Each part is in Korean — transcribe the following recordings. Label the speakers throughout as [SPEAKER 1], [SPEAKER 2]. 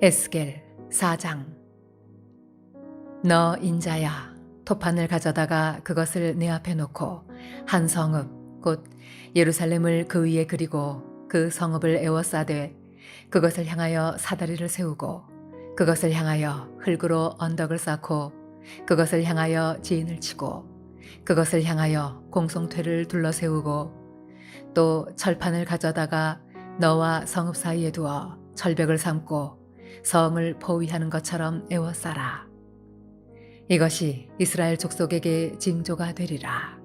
[SPEAKER 1] 에스겔 4장. 너 인자야. 토판을 가져다가 그것을 내 앞에 놓고 한 성읍 곧 예루살렘을 그 위에 그리고 그 성읍을 에워싸되 그것을 향하여 사다리를 세우고 그것을 향하여 흙으로 언덕을 쌓고 그것을 향하여 지인을 치고 그것을 향하여 공성퇴를 둘러 세우고 또 철판을 가져다가 너와 성읍 사이에 두어 철벽을 삼고 성을 포위하는 것처럼 에워싸라. 이것이 이스라엘 족속에게 징조가 되리라.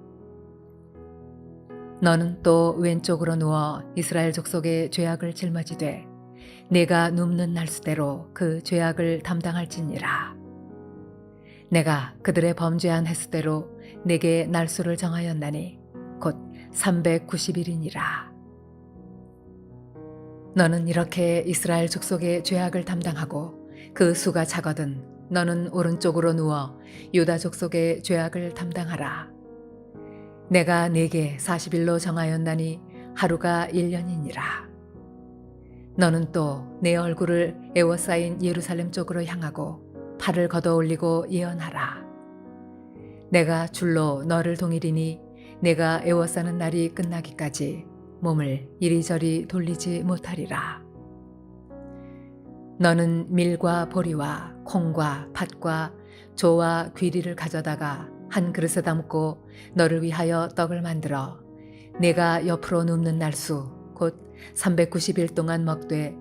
[SPEAKER 1] 너는 또 왼쪽으로 누워 이스라엘 족속의 죄악을 짊어지되 내가 눕는 날수대로 그 죄악을 담당할지니라. 내가 그들의 범죄한 횟수대로 내게 날수를 정하였나니 곧 390일이니라. 너는 이렇게 이스라엘 족속의 죄악을 담당하고 그 수가 작거든 너는 오른쪽으로 누워 유다 족속의 죄악을 담당하라. 내가 네게 40일로 정하였나니 하루가 1년이니라. 너는 또 내 얼굴을 에워싸인 예루살렘 쪽으로 향하고 팔을 걷어 올리고 예언하라. 내가 줄로 너를 동일이니 내가 에워싸는 날이 끝나기까지 몸을 이리저리 돌리지 못하리라. 너는 밀과 보리와 콩과 팥과 조와 귀리를 가져다가 한 그릇에 담고 너를 위하여 떡을 만들어 내가 옆으로 눕는 날수 곧 390일 동안 먹되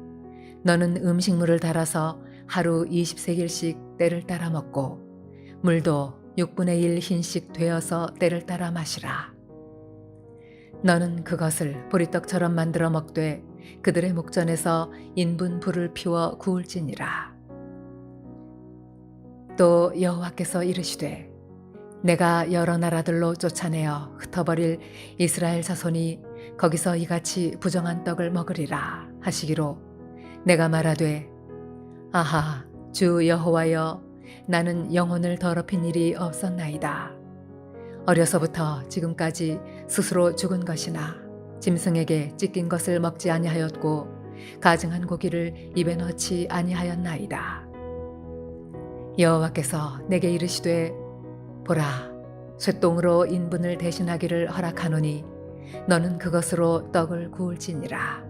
[SPEAKER 1] 너는 음식물을 달아서 하루 20세겔씩 때를 따라 먹고 물도 6분의 1 흰씩 되어서 때를 따라 마시라. 너는 그것을 보리떡처럼 만들어 먹되 그들의 목전에서 인분 불을 피워 구울지니라. 또 여호와께서 이르시되 내가 여러 나라들로 쫓아내어 흩어버릴 이스라엘 자손이 거기서 이같이 부정한 떡을 먹으리라 하시기로 내가 말하되 아하 주 여호와여 나는 영혼을 더럽힌 일이 없었나이다. 어려서부터 지금까지 스스로 죽은 것이나 짐승에게 찢긴 것을 먹지 아니하였고 가증한 고기를 입에 넣지 아니하였나이다. 여호와께서 내게 이르시되 보라 쇠똥으로 인분을 대신하기를 허락하노니 너는 그것으로 떡을 구울지니라.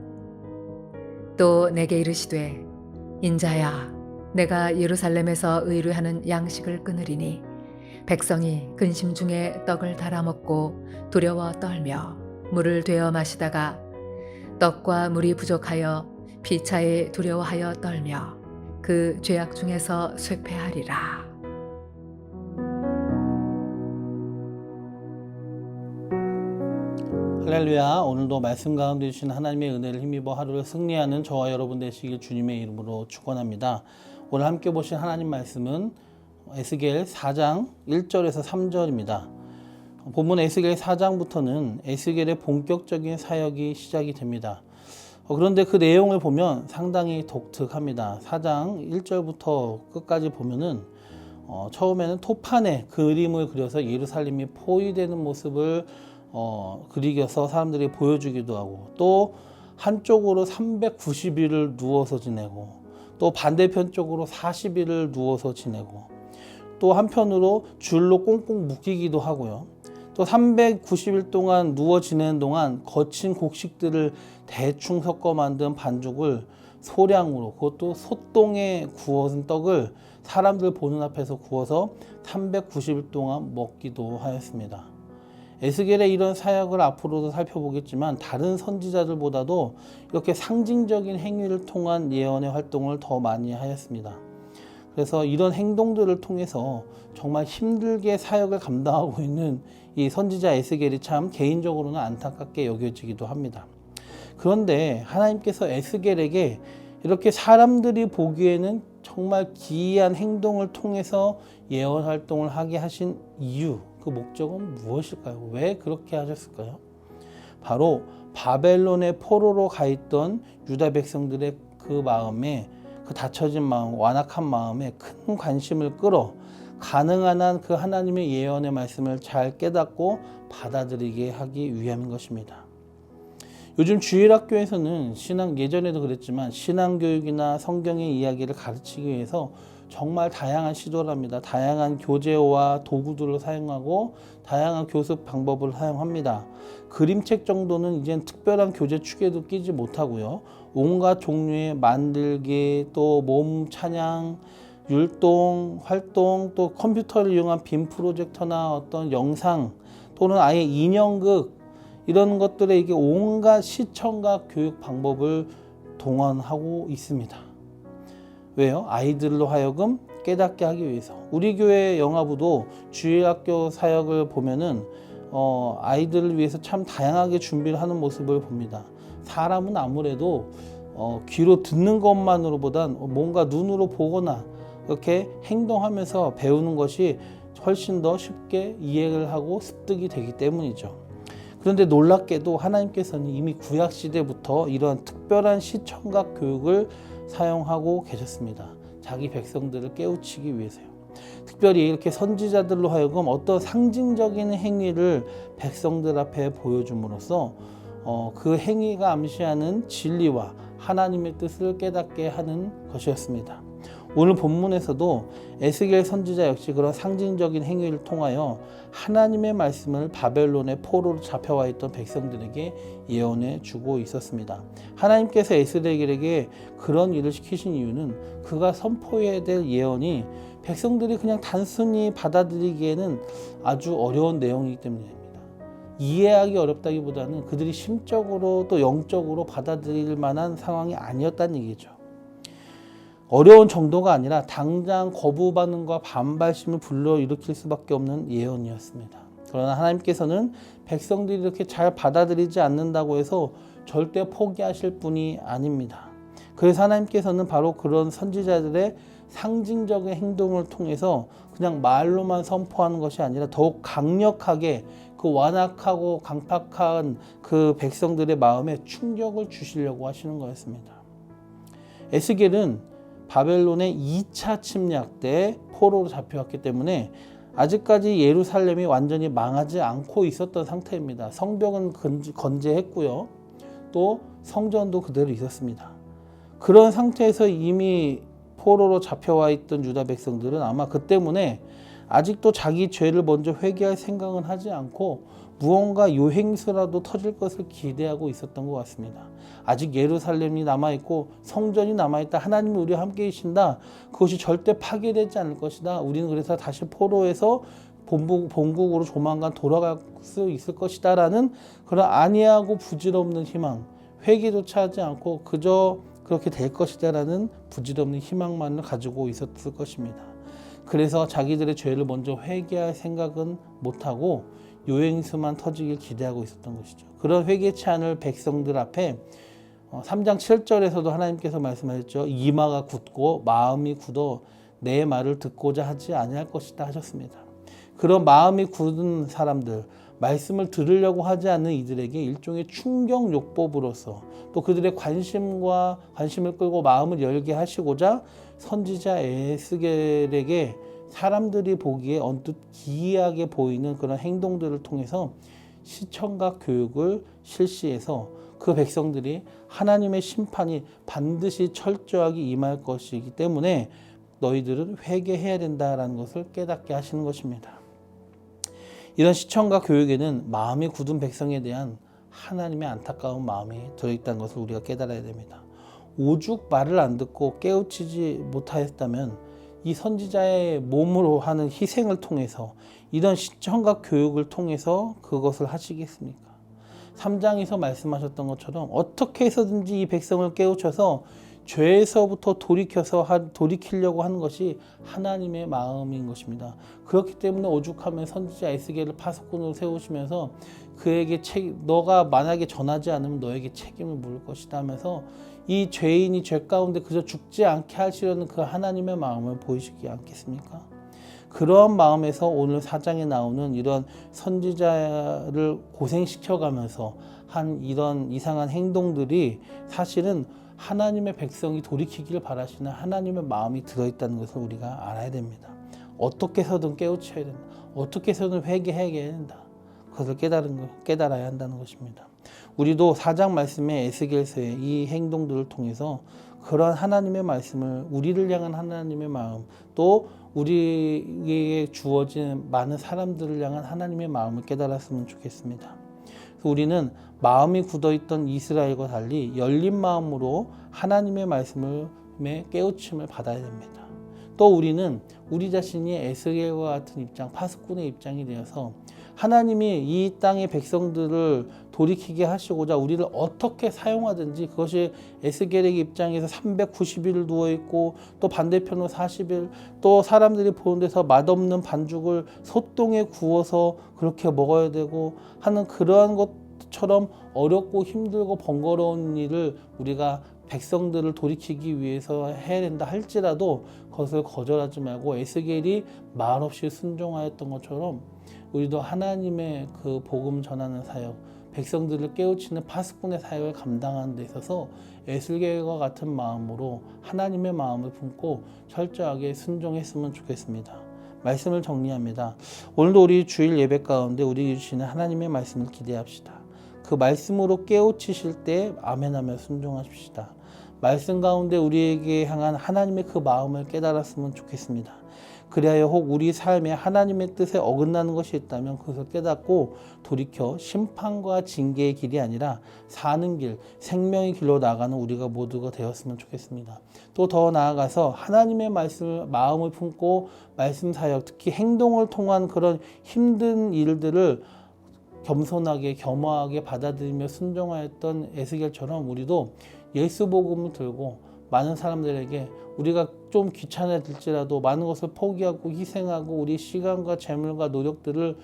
[SPEAKER 1] 또 내게 이르시되 인자야 내가 예루살렘에서 의뢰하는 양식을 끊으리니 백성이 근심 중에 떡을 달아 먹고 두려워 떨며 물을 되어 마시다가 떡과 물이 부족하여 피차에 두려워하여 떨며 그 죄악 중에서 쇠폐하리라.
[SPEAKER 2] 할렐루야 오늘도 말씀 가운데 주신 하나님의 은혜를 힘입어 하루를 승리하는 저와 여러분 되시길 주님의 이름으로 축원합니다. 오늘 함께 보신 하나님 말씀은 에스겔 4장 1절에서 3절입니다. 본문 에스겔 4장부터는 에스겔의 본격적인 사역이 시작이 됩니다. 어, 그런데 그 내용을 보면 상당히 독특합니다. 4장 1절부터 끝까지 보면은 어, 처음에는 토판에 그림을 그려서 예루살렘이 포위되는 모습을 어, 그리겨서 사람들이 보여주기도 하고 또 한쪽으로 390일을 누워서 지내고 또 반대편 쪽으로 40일을 누워서 지내고 또 한편으로 줄로 꽁꽁 묶이기도 하고요. 또 390일 동안 누워 지내는 동안 거친 곡식들을 대충 섞어 만든 반죽을 소량으로 그것도 소똥에 구워진 떡을 사람들 보는 앞에서 구워서 390일 동안 먹기도 하였습니다. 에스겔의 이런 사역을 앞으로도 살펴보겠지만 다른 선지자들보다도 이렇게 상징적인 행위를 통한 예언의 활동을 더 많이 하였습니다. 그래서 이런 행동들을 통해서 정말 힘들게 사역을 감당하고 있는 이 선지자 에스겔이 참 개인적으로는 안타깝게 여겨지기도 합니다. 그런데 하나님께서 에스겔에게 이렇게 사람들이 보기에는 정말 기이한 행동을 통해서 예언 활동을 하게 하신 이유, 그 목적은 무엇일까요? 왜 그렇게 하셨을까요? 바로 바벨론의 포로로 가 있던 유다 백성들의 그 마음에 그 닫혀진 마음, 완악한 마음에 큰 관심을 끌어 가능한 한 그 하나님의 예언의 말씀을 잘 깨닫고 받아들이게 하기 위함인 것입니다. 요즘 주일학교에서는 신앙 예전에도 그랬지만 신앙 교육이나 성경의 이야기를 가르치기 위해서 정말 다양한 시도를 합니다. 다양한 교재와 도구들을 사용하고 다양한 교습 방법을 사용합니다. 그림책 정도는 이젠 특별한 교재 축에도 끼지 못하고요. 온갖 종류의 만들기, 또 몸 찬양, 율동, 활동, 또 컴퓨터를 이용한 빔 프로젝터나 어떤 영상 또는 아예 인형극 이런 것들에 이게 온갖 시청각 교육 방법을 동원하고 있습니다. 왜요? 아이들로 하여금 깨닫게 하기 위해서. 우리 교회 영화부도 주일 학교 사역을 보면은 어, 아이들을 위해서 참 다양하게 준비를 하는 모습을 봅니다. 사람은 아무래도 어, 귀로 듣는 것만으로보단 뭔가 눈으로 보거나 이렇게 행동하면서 배우는 것이 훨씬 더 쉽게 이해를 하고 습득이 되기 때문이죠. 그런데 놀랍게도 하나님께서는 이미 구약 시대부터 이러한 특별한 시청각 교육을 사용하고 계셨습니다. 자기 백성들을 깨우치기 위해서요. 특별히 이렇게 선지자들로 하여금 어떤 상징적인 행위를 백성들 앞에 보여줌으로써 어, 그 행위가 암시하는 진리와 하나님의 뜻을 깨닫게 하는 것이었습니다. 오늘 본문에서도 에스겔 선지자 역시 그런 상징적인 행위를 통하여 하나님의 말씀을 바벨론의 포로로 잡혀와 있던 백성들에게 예언해 주고 있었습니다. 하나님께서 에스겔에게 그런 일을 시키신 이유는 그가 선포해야 될 예언이 백성들이 그냥 단순히 받아들이기에는 아주 어려운 내용이기 때문입니다. 이해하기 어렵다기보다는 그들이 심적으로 또 영적으로 받아들일 만한 상황이 아니었다는 얘기죠. 어려운 정도가 아니라 당장 거부 반응과 반발심을 불러일으킬 수밖에 없는 예언이었습니다. 그러나 하나님께서는 백성들이 이렇게 잘 받아들이지 않는다고 해서 절대 포기하실 분이 아닙니다. 그래서 하나님께서는 바로 그런 선지자들의 상징적인 행동을 통해서 그냥 말로만 선포하는 것이 아니라 더욱 강력하게 그 완악하고 강팍한 그 백성들의 마음에 충격을 주시려고 하시는 거였습니다. 에스겔은 바벨론의 2차 침략 때 포로로 잡혀왔기 때문에 아직까지 예루살렘이 완전히 망하지 않고 있었던 상태입니다. 성벽은 건재했고요. 또 성전도 그대로 있었습니다. 그런 상태에서 이미 포로로 잡혀와 있던 유다 백성들은 아마 그 때문에 아직도 자기 죄를 먼저 회개할 생각은 하지 않고 무언가 요행수라도 터질 것을 기대하고 있었던 것 같습니다. 아직 예루살렘이 남아있고 성전이 남아있다. 하나님이 우리와 함께 계신다. 그것이 절대 파괴되지 않을 것이다. 우리는 그래서 다시 포로에서 본국, 본국 으로 조만간 돌아갈 수 있을 것이다. 라는 그런 안이하고 부질없는 희망, 회개조차 하지 않고 그저 그렇게 될 것이다. 라는 부질없는 희망만을 가지고 있었을 것입니다. 그래서 자기들의 죄를 먼저 회개할 생각은 못하고 요행수만 터지길 기대하고 있었던 것이죠. 그런 회개치 않을 백성들 앞에 3장 7절에서도 하나님께서 말씀하셨죠. 이마가 굳고 마음이 굳어 내 말을 듣고자 하지 아니할 것이다 하셨습니다. 그런 마음이 굳은 사람들, 말씀을 들으려고 하지 않는 이들에게 일종의 충격 요법으로서 또 그들의 관심과 관심을 끌고 마음을 열게 하시고자 선지자 에스겔에게 사람들이 보기에 언뜻 기이하게 보이는 그런 행동들을 통해서 시청각 교육을 실시해서 그 백성들이 하나님의 심판이 반드시 철저하게 임할 것이기 때문에 너희들은 회개해야 된다라는 것을 깨닫게 하시는 것입니다. 이런 시청각 교육에는 마음이 굳은 백성에 대한 하나님의 안타까운 마음이 들어있다는 것을 우리가 깨달아야 됩니다. 오죽 말을 안 듣고 깨우치지 못하였다면 이 선지자의 몸으로 하는 희생을 통해서 이런 시청각 교육을 통해서 그것을 하시겠습니까? 3장에서 말씀하셨던 것처럼 어떻게 해서든지 이 백성을 깨우쳐서 죄에서부터 돌이켜서 돌이키려고 하는 것이 하나님의 마음인 것입니다. 그렇기 때문에 오죽하면 선지자 에스겔을 파수꾼으로 세우시면서 그에게 책, 너가 만약에 전하지 않으면 너에게 책임을 물을 것이다 하면서 이 죄인이 죄 가운데 그저 죽지 않게 하시려는 그 하나님의 마음을 보이시지 않겠습니까? 그러한 마음에서 오늘 사장에 나오는 이런 선지자를 고생시켜가면서 한 이런 이상한 행동들이 사실은 하나님의 백성이 돌이키기를 바라시는 하나님의 마음이 들어있다는 것을 우리가 알아야 됩니다. 어떻게 해서든 깨우쳐야 된다. 어떻게 해서든 회개해야 된다. 그것을 깨달은 것, 깨달아야 한다는 것입니다. 우리도 사장 말씀의 에스겔서의 이 행동들을 통해서 그런 하나님의 말씀을 우리를 향한 하나님의 마음 또 우리에게 주어진 많은 사람들을 향한 하나님의 마음을 깨달았으면 좋겠습니다. 우리는 마음이 굳어있던 이스라엘과 달리 열린 마음으로 하나님의 말씀을 깨우침을 받아야 됩니다. 또 우리는 우리 자신이 에스겔과 같은 입장, 파수꾼의 입장이 되어서 하나님이 이 땅의 백성들을 돌이키게 하시고자 우리를 어떻게 사용하든지 그것이 에스겔의 입장에서 390일 누워 있고 또 반대편으로 40일 또 사람들이 보는 데서 맛없는 반죽을 소똥에 구워서 그렇게 먹어야 되고 하는 그러한 것처럼 어렵고 힘들고 번거로운 일을 우리가 백성들을 돌이키기 위해서 해야 된다 할지라도 그것을 거절하지 말고 에스겔이 말없이 순종하였던 것처럼 우리도 하나님의 그 복음 전하는 사역, 백성들을 깨우치는 파수꾼의 사역을 감당하는 데 있어서 에스겔과 같은 마음으로 하나님의 마음을 품고 철저하게 순종했으면 좋겠습니다. 말씀을 정리합니다. 오늘도 우리 주일 예배 가운데 우리 주시는 하나님의 말씀을 기대합시다. 그 말씀으로 깨우치실 때 아멘하며 순종하십시다. 말씀 가운데 우리에게 향한 하나님의 그 마음을 깨달았으면 좋겠습니다. 그리하여 혹 우리 삶에 하나님의 뜻에 어긋나는 것이 있다면 그것을 깨닫고 돌이켜 심판과 징계의 길이 아니라 사는 길, 생명의 길로 나가는 우리가 모두가 되었으면 좋겠습니다. 또 더 나아가서 하나님의 말씀을 마음을 품고 말씀 사역, 특히 행동을 통한 그런 힘든 일들을 겸손하게 겸허하게 받아들이며 순종하였던 에스겔처럼 우리도 예수 복음을 들고 많은 사람들에게 우리가 좀 귀찮아질지라도 많은 것을 포기하고 희생하고 우리 시간과 재물과 노력들을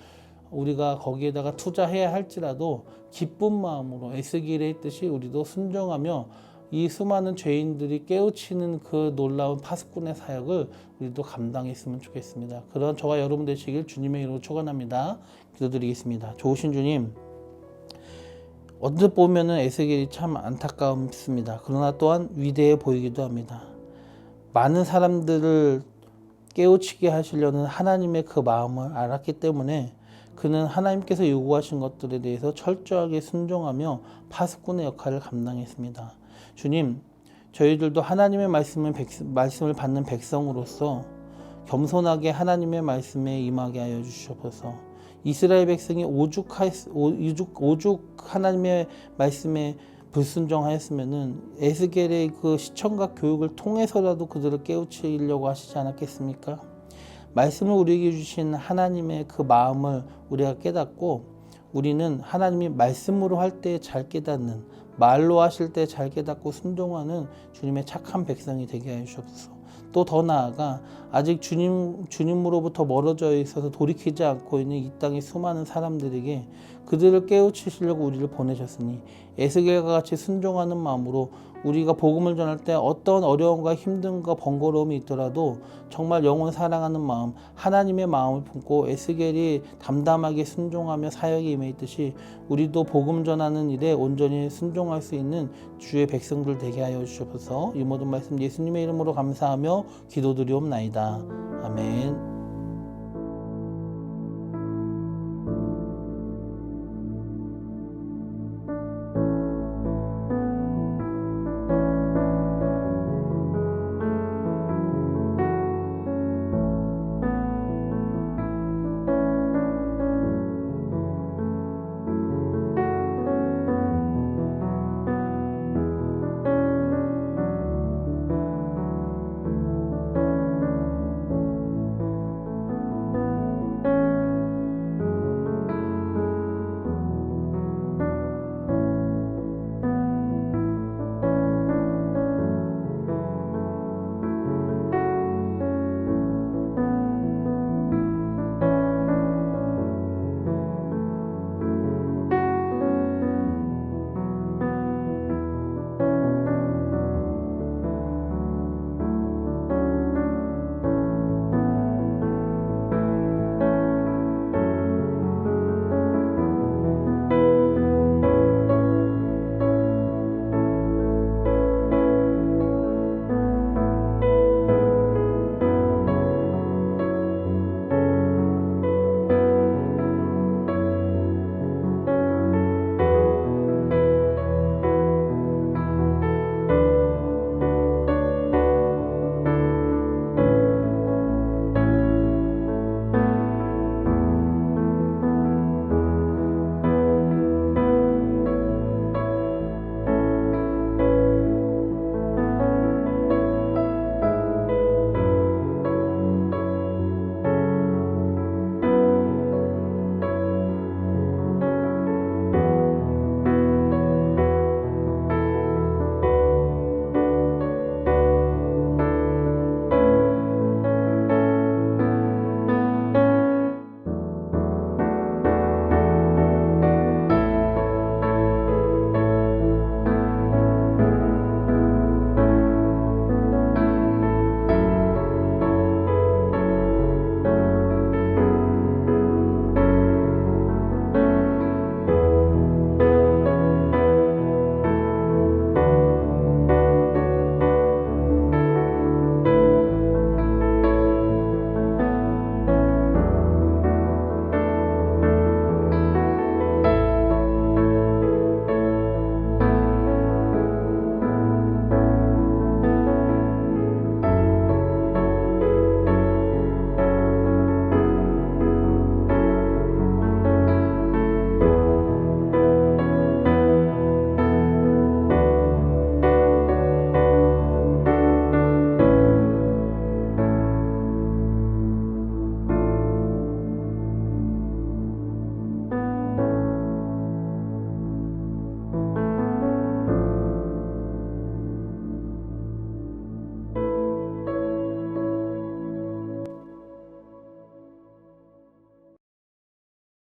[SPEAKER 2] 우리가 거기에다가 투자해야 할지라도 기쁜 마음으로 에스겔의 했듯이 우리도 순종하며 이 수많은 죄인들이 깨우치는 그 놀라운 파수꾼의 사역을 우리도 감당했으면 좋겠습니다. 그런 저와 여러분 되시길 주님의 이름으로 축원합니다. 기도드리겠습니다. 좋으신 주님, 언뜻 보면은 에스겔이 참 안타깝습니다. 그러나 또한 위대해 보이기도 합니다. 많은 사람들을 깨우치게 하시려는 하나님의 그 마음을 알았기 때문에 그는 하나님께서 요구하신 것들에 대해서 철저하게 순종하며 파수꾼의 역할을 감당했습니다. 주님, 저희들도 하나님의 말씀을, 백, 말씀을 받는 백성으로서 겸손하게 하나님의 말씀에 임하게 하여 주시옵소서. 이스라엘 백성이 오죽하, 오죽, 오죽 하나님의 말씀에 불순종하였으면은 에스겔의 그 시청각 교육을 통해서라도 그들을 깨우치려고 하시지 않았겠습니까? 말씀을 우리에게 주신 하나님의 그 마음을 우리가 깨닫고 우리는 하나님이 말씀으로 할 때 잘 깨닫는 말로 하실 때 잘 깨닫고 순종하는 주님의 착한 백성이 되게 하여 주옵소서. 또 더 나아가 아직 주님 주님으로부터 멀어져 있어서 돌이키지 않고 있는 이 땅의 수많은 사람들에게 그들을 깨우치시려고 우리를 보내셨으니 에스겔과 같이 순종하는 마음으로 우리가 복음을 전할 때 어떤 어려움과 힘듦과 번거로움이 있더라도 정말 영혼 사랑하는 마음, 하나님의 마음을 품고 에스겔이 담담하게 순종하며 사역에 임해 있듯이 우리도 복음 전하는 일에 온전히 순종할 수 있는 주의 백성들 되게 하여 주시옵소서. 이 모든 말씀 예수님의 이름으로 감사하며 기도드리옵나이다. 아멘.